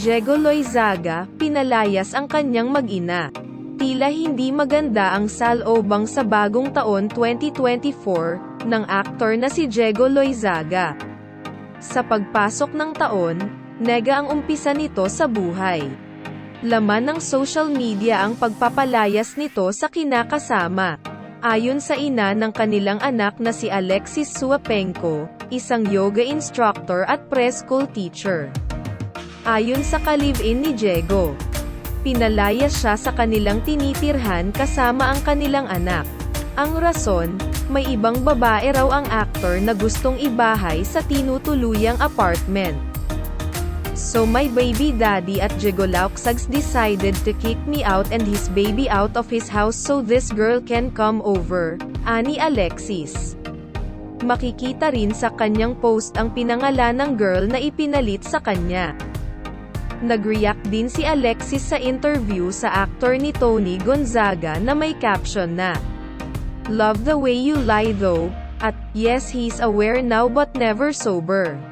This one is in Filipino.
Diego Loizaga, pinalayas ang kanyang mag-ina. Tila hindi maganda ang salobang sa bagong taon 2024, ng aktor na si Diego Loizaga. Sa pagpasok ng taon, nega ang umpisa nito sa buhay. Laman ng social media ang pagpapalayas nito sa kinakasama. Ayon sa ina ng kanilang anak na si Alexis Suapenko, isang yoga instructor at preschool teacher. Ayon sa ka-live-in ni Diego, pinalayas siya sa kanilang tinitirhan kasama ang kanilang anak. Ang rason, may ibang babae raw ang actor na gustong ibahay sa tinutuluyang apartment. So my baby daddy at Diego Lauxags decided to kick me out and his baby out of his house so this girl can come over, ani Alexis. Makikita rin sa kanyang post ang pinangalan ng girl na ipinalit sa kanya. Nag-react din si Alexis sa interview sa actor ni Tony Gonzaga na may caption na Love the way you lie though, at yes he's aware now but never sober.